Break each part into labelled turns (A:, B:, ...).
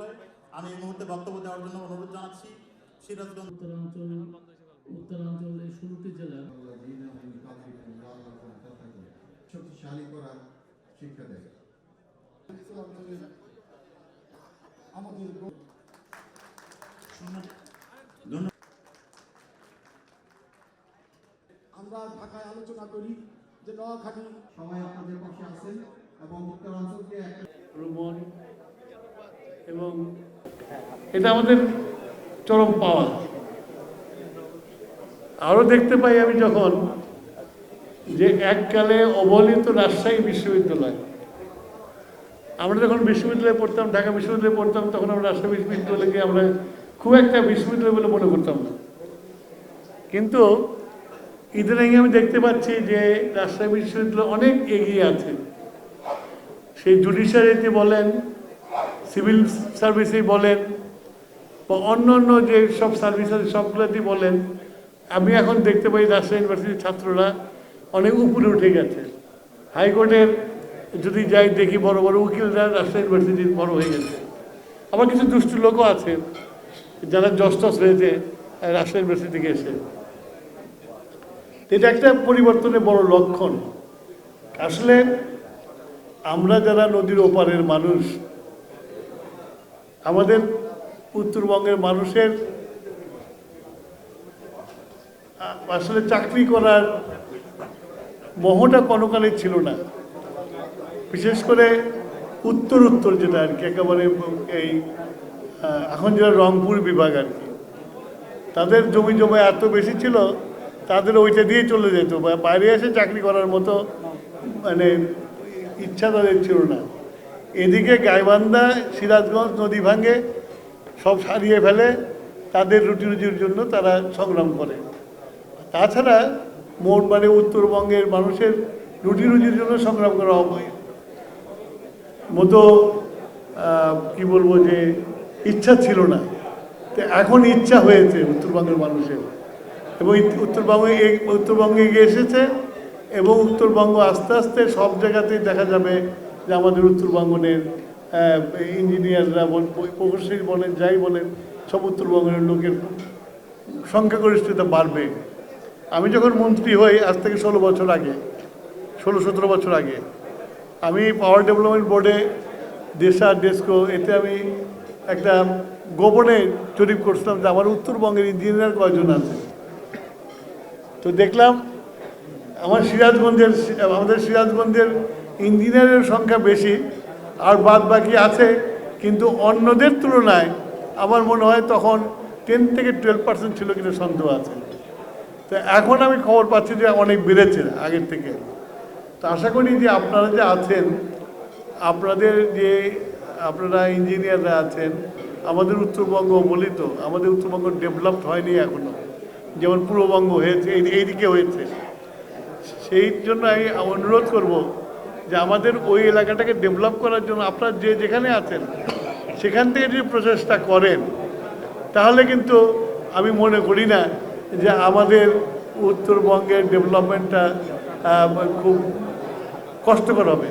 A: বিষয় আমি এই মুহূর্তে বক্তব্য দেওয়ার জন্য অনুরোধ জানাচ্ছি। সিরাজগঞ্জ
B: উত্তরাঞ্চল উত্তরাঞ্চলের ষোলোটি জেলার
C: শক্তিশালী করার শিক্ষা দেয়। আমাদের
D: আমরা ঢাকায় আলোচনা করি যে নোয়াখালী
C: সবাই আপনাদের পাশে আছেন এবং উত্তরাঞ্চলকে একটা
B: এবং এটা আমাদের চরম পাওয়া। আরও দেখতে পাই আমি যখন যে এককালে অবহেলিত রাজশাহী বিশ্ববিদ্যালয়। আমরা যখন বিশ্ববিদ্যালয়ে পড়তাম, ঢাকা বিশ্ববিদ্যালয়ে পড়তাম, তখন আমরা রাজশাহী বিশ্ববিদ্যালয়কে আমরা খুব একটা বিশ্ববিদ্যালয় বলে মনে করতাম না। কিন্তু ইদানিং আমি দেখতে পাচ্ছি যে রাজশাহী বিশ্ববিদ্যালয় অনেক এগিয়ে আছে। সেই জুডিশিয়ারিতে বলেন সিভিল সার্ভিসেই বলেন বা অন্য অন্য যে সব সার্ভিস আছে, সবগুলোতেই বলেন। আমি এখন দেখতে পাই রাজশাহী ইউনিভার্সিটির ছাত্ররা অনেক উপরে উঠে গেছে। হাইকোর্টের যদি যাই দেখি বড় বড় উকিলরা রাজশাহী ইউনিভার্সিটির বড় হয়ে গেছে। আবার কিছু দুষ্টু লোকও আছে, যারা জস্টস হয়েছে রাজশাহী ইউনিভার্সিটি থেকে এসে। এটা একটা পরিবর্তনের বড় লক্ষণ। আসলে আমরা যারা নদীর ওপারের মানুষ আমাদের উত্তরবঙ্গের মানুষের আসলে চাকরি করার মোহটা কোনোকালে ছিল না। বিশেষ করে উত্তর উত্তর যেটা আর কি, একেবারে এই এখন যেটা রংপুর বিভাগ আর কি। তাদের জমি জমা এত বেশি ছিল, তাদের ওইটা দিয়ে চলে যেত বাইরে এসে চাকরি করার মতো মানে ইচ্ছা তাদের ছিল না। এদিকে গাইবান্ধা, সিরাজগঞ্জ নদী ভাঙে, সব সারিয়ে ফেলে, তাদের রুটি রুজির জন্য তারা সংগ্রাম করে। তাছাড়া মোট মানে উত্তরবঙ্গের মানুষের রুটি রুজির জন্য সংগ্রাম করা হবে। মতো কি বলব যে, ইচ্ছা ছিল না। তো এখন ইচ্ছা হয়েছে উত্তরবঙ্গের মানুষের। এবং উত্তরবঙ্গে উত্তরবঙ্গে এগিয়ে এসেছে এবং উত্তরবঙ্গ আস্তে আস্তে সব জায়গাতেই দেখা যাবে যে আমাদের উত্তরবঙ্গের ইঞ্জিনিয়াররা বল প্রকৌশলী বলেন, যাই বলেন, সব উত্তরবঙ্গের লোকের সংখ্যাগরিষ্ঠতা বাড়বে। আমি যখন মন্ত্রী হই, আজ থেকে ষোলো বছর আগে, ষোলো সতেরো বছর আগে, আমি পাওয়ার ডেভেলপমেন্ট বোর্ডে দেশা, ডেস্কো, এতে আমি একটা গোপনে জরিপ করছিলাম যে আমার উত্তরবঙ্গের ইঞ্জিনিয়ার কয়জন আছে। তো দেখলাম, আমার সিরাজগঞ্জের, আমাদের সিরাজগঞ্জের ইঞ্জিনিয়ারের সংখ্যা বেশি, আর বাদ বাকি আছে, কিন্তু অন্যদের তুলনায় আমার মনে হয় তখন টেন থেকে টুয়েলভ পার্সেন্ট ছিল কিন্তু সন্দেহ আছে। তো এখন আমি খবর পাচ্ছি যে অনেক বেড়েছে আগের থেকে। তো আশা করি যে আপনারা যে আছেন, আপনাদের যে, আপনারা ইঞ্জিনিয়াররা আছেন, আমাদের উত্তরবঙ্গ বলি তো আমাদের উত্তরবঙ্গ ডেভেলপড হয়নি এখনও যেমন পূর্ববঙ্গ হয়েছে, এই এইদিকে হয়েছে। সেই জন্য আমি অনুরোধ করব যে আমাদের ওই এলাকাটাকে ডেভেলপ করার জন্য আপনার যে যেখানে আছেন, সেখান থেকে যদি প্রচেষ্টা করেন, তাহলে কিন্তু আমি মনে করি না যে আমাদের উত্তরবঙ্গের ডেভেলপমেন্টটা খুব কষ্টকর হবে।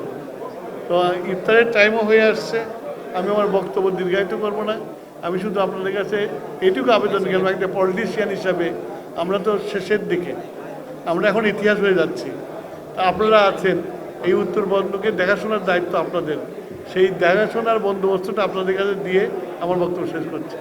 B: তো ইফতারের টাইমও হয়ে আসছে। আমি আমার বক্তব্য দীর্ঘায়িত করব না। আমি শুধু আপনাদের কাছে এটুকু আবেদন করব একটা পলিটিশিয়ান হিসাবে আমরা তো শেষের দিকে, আমরা এখন ইতিহাস হয়ে যাচ্ছি। তা আপনারা আছেন এই উত্তরবঙ্গকে দেখাশোনার দায়িত্ব আপনাদের। সেই দেখাশোনার বন্দোবস্তটা আপনাদের কাছে দিয়ে আমার বক্তব্য শেষ করছি।